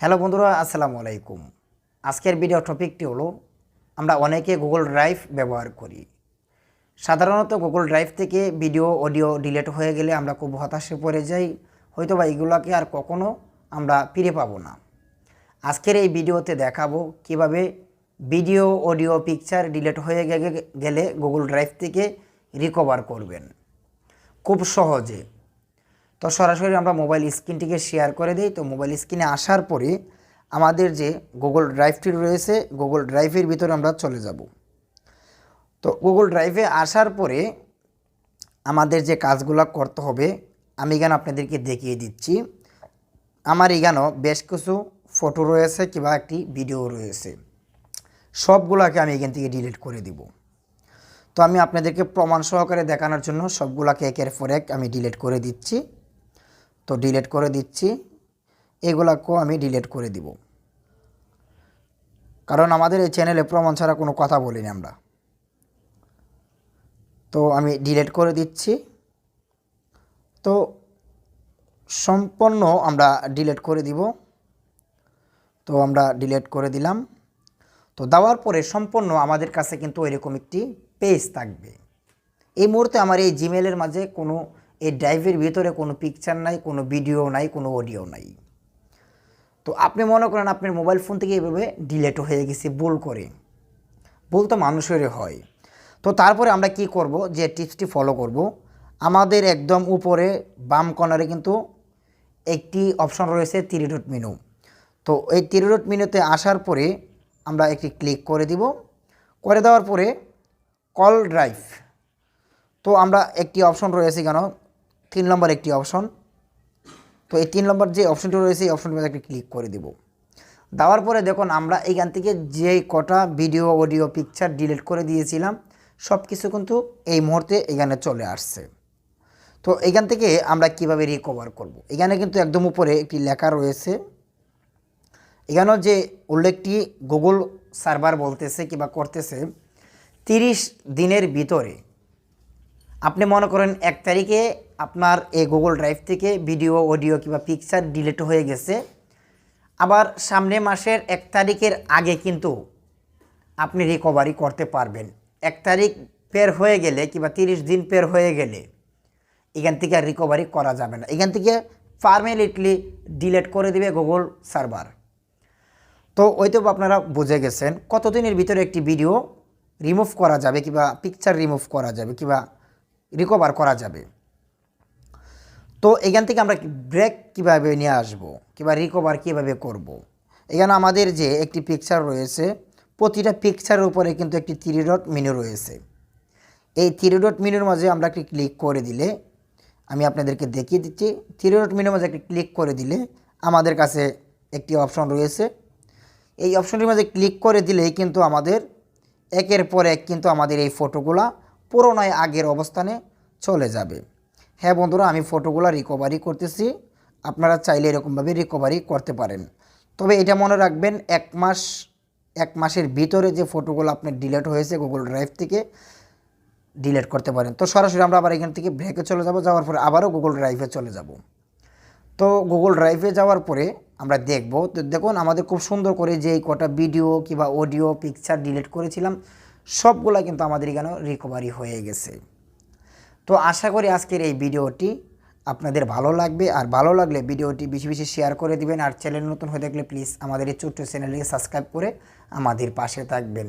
Hello বন্ধুরা, আসসালামু আলাইকুম। আজকের ভিডিও টপিকটি হলো, আমরা অনেকে গুগল ড্রাইভ ব্যবহার করি। সাধারণত গুগল ড্রাইভ থেকে ভিডিও অডিও ডিলেট হয়ে গেলে আমরা খুব হতাশে পড়ে যাই হয়তো বা এগুলোকে আর কখনো আমরা ফিরে পাবো না। আজকের এই ভিডিওতে দেখাবো কীভাবে ভিডিও অডিও পিকচার ডিলেট হয়ে গেলে গুগল ড্রাইভ থেকে রিকভার করবেন। খুব সহজে। তো সরাসরি আমরা মোবাইল স্ক্রিনটিকে শেয়ার করে দিই। তো মোবাইল স্ক্রিনে আসার পরে আমাদের যে গুগল ড্রাইভটি রয়েছে গুগল ড্রাইভের ভিতরে আমরা চলে যাব। তো গুগল ড্রাইভে আসার পরে আমাদের যে কাজগুলো করতে হবে, আমি এখানে আপনাদেরকে দেখিয়ে দিচ্ছি। আমার এখানেও বেশ কিছু ফটো রয়েছে কিংবা একটি ভিডিও রয়েছে। সবগুলোকে আমি এখান থেকে ডিলিট করে দিব। তো আমি আপনাদেরকে প্রমাণ সহকারে দেখানোর জন্য সবগুলোকে একের পর এক আমি ডিলিট করে দিচ্ছি। তো ডিলিট করে দিচ্ছি। এগুলাকেও আমি ডিলিট করে দিব। কারণ আমাদের এই চ্যানেলে প্রমাণ ছাড়া কোনো কথা বলিনি আমরা। তো আমি ডিলিট করে দিচ্ছি। তো সম্পূর্ণ আমরা ডিলিট করে দিব। তো আমরা ডিলিট করে দিলাম। তো দেওয়ার পরে সম্পূর্ণ আমাদের কাছে কিন্তু এরকম একটি পেজ থাকবে। এই মুহূর্তে আমার এই জিমেলের মাঝে কোনো এই ড্রাইভের ভিতরে কোনো পিকচার নাই, কোনো ভিডিও নাই, কোনো অডিও নাই। তো আপনি মনে করেন আপনার মোবাইল ফোন থেকে এভাবে ডিলেট হয়ে গেছে, ভুল করে। ভুল তো মানুষেরই হয়। তো তারপরে আমরা কি করব, যে টিপসটি ফলো করব। আমাদের একদম উপরে, বাম কর্নারে কিন্তু একটি অপশন রয়েছে থ্রি ডট মেনু তো এই থ্রি ডট মেনুতে আসার পরে আমরা একটি ক্লিক করে দিব। করে দেওয়ার পরে কল ড্রাইভ তো আমরা একটি অপশন রয়েছে কেন তিন নম্বর একটি অপশন তো এই তিন নম্বর যে অপশনটি রয়েছে, এই অপশনটির মধ্যে একটি ক্লিক করে দিব। দেওয়ার পরে দেখুন, আমরা এইখান থেকে যে কটা ভিডিও অডিও পিকচার ডিলিট করে দিয়েছিলাম সব কিছু কিন্তু এই মুহূর্তে এখানে চলে আসছে। তো এখান থেকে আমরা কীভাবে রিকভার করব। এখানে কিন্তু একদম উপরে একটি লেখা রয়েছে। এখানেও যে উল্লেখটি গুগল সার্ভার বলতেছে কিংবা করতেছে, তিরিশ দিনের ভিতরে আপনি মনে করেন এক তারিখে আপনার এই গুগল ড্রাইভ থেকে ভিডিও অডিও কিংবা পিকচার ডিলিট হয়ে গেছে। আবার সামনে মাসের এক তারিখের আগে কিন্তু আপনি রিকভারি করতে পারবেন। এক তারিখ পের হয়ে গেলে কিংবা তিরিশ দিন পের হয়ে গেলে এখান থেকে আর রিকভারি করা যাবে না। এখান থেকে পারমানেন্টলি ডিলেট করে দিবে গুগল সার্ভার তো ওই তো আপনারা বুঝে গেছেন কতদিনের ভিতরে একটি ভিডিও রিমুভ করা যাবে কিংবা পিকচার রিমুভ করা যাবে কিংবা রিকভার করা যাবে। তো এখান থেকে আমরা ব্রেক কীভাবে নিয়ে আসব, কিংবা রিকভার কীভাবে করব। এখানে আমাদের যে একটি পিকচার রয়েছে, প্রতিটা পিকচারের উপরে কিন্তু একটি থ্রি ডট মেনু রয়েছে। এই থ্রি ডট মেনুর মাঝে আমরা একটি ক্লিক করে দিলে, আমি আপনাদেরকে দেখিয়ে দিচ্ছি থ্রি ডট মেনুর মাঝে একটি ক্লিক করে দিলে আমাদের কাছে একটি অপশন রয়েছে। এই অপশনটির মাঝে ক্লিক করে দিলেই কিন্তু আমাদের, একের পর এক কিন্তু আমাদের এই ফটোগুলা পুরোনায় আগের অবস্থানে চলে যাবে। হ্যাঁ বন্ধুরা, আমি ফটোগুলো রিকভারি করতেছি। আপনারা চাইলে এরকমভাবে রিকভারি করতে পারেন। তবে এটা মনে রাখবেন, এক মাস, এক মাসের ভিতরে যে ফটোগুলো আপনার ডিলেট হয়েছে গুগল ড্রাইভ থেকে ডিলিট করতে পারেন। তো সরাসরি আমরা আবার এখান থেকে ব্রেকে চলে যাব, যাওয়ার পরে আবারও গুগল ড্রাইভে চলে যাব। তো গুগল ড্রাইভে যাওয়ার পরে আমরা দেখব, তো দেখুন আমাদের খুব সুন্দর করে যে কটা ভিডিও কিংবা অডিও পিকচার ডিলিট করেছিলাম সবগুলা কিন্তু আমাদের এখানে রিকভারি হয়ে গেছে। তো আশা করি আজকের এই ভিডিওটি আপনাদের ভালো লাগবে। আর ভালো লাগলে ভিডিওটি বেশি বেশি শেয়ার করে দিবেন। আর চ্যানেল নতুন হয়ে থাকলে প্লিজ আমাদের এই ছোট্ট চ্যানেলটিকে সাবস্ক্রাইব করে আমাদের পাশে থাকবেন।